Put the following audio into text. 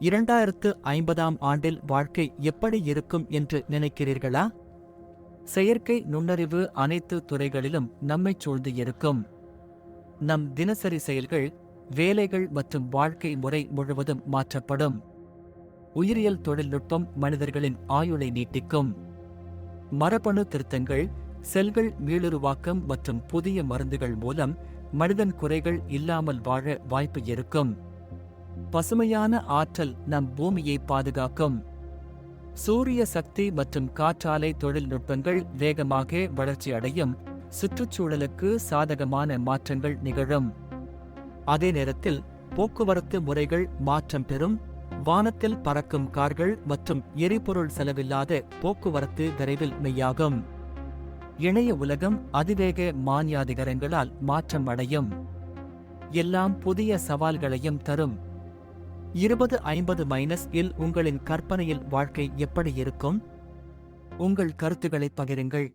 இரண்டாயிரத்து ஐம்பதாம் ஆண்டில் வாழ்க்கை எப்படி இருக்கும் என்று நினைக்கிறீர்களா? செயற்கை நுண்ணறிவு அனைத்து துறைகளிலும் நம்மைச் சூழ்ந்து இருக்கும். நம் தினசரி செயல்கள் வேலைகள் மற்றும் வாழ்க்கை முறை முழுவதும் மாற்றப்படும். உயிரியல் தொழில்நுட்பம் மனிதர்களின் ஆயுளை நீட்டிக்கும். மரபணு திருத்தங்கள் செல்கள் மீளுருவாக்கம் மற்றும் புதிய மருந்துகள் மூலம் மனிதன் குறைகள் இல்லாமல் வாழ வாய்ப்பு இருக்கும். பசுமையான ஆற்றல் நம் பூமியை பாதுகாக்கும். சூரிய சக்தி மற்றும் காற்றாலை தொழில்நுட்பங்கள் வேகமாக வளர்ச்சி அடையும் சுற்றுச்சூழலுக்கு சாதகமான மாற்றங்கள் நிகழும். அதே நேரத்தில் போக்குவரத்து முறைகள் மாற்றம் பெறும் வானத்தில் பறக்கும் கார்கள் மற்றும் எரிபொருள் செலவில்லாத போக்குவரத்து விரைவில் மெய்யாகும். இணைய உலகம் அதிவேக மானியாதிகரங்களால் மாற்றம் அடையும். எல்லாம் புதிய சவால்களையும் தரும். இருபது ஐம்பது மைனஸ் இல் உங்களின் கற்பனையில் வாழ்க்கை எப்படி இருக்கும்? உங்கள் கருத்துக்களை பகிருங்கள்.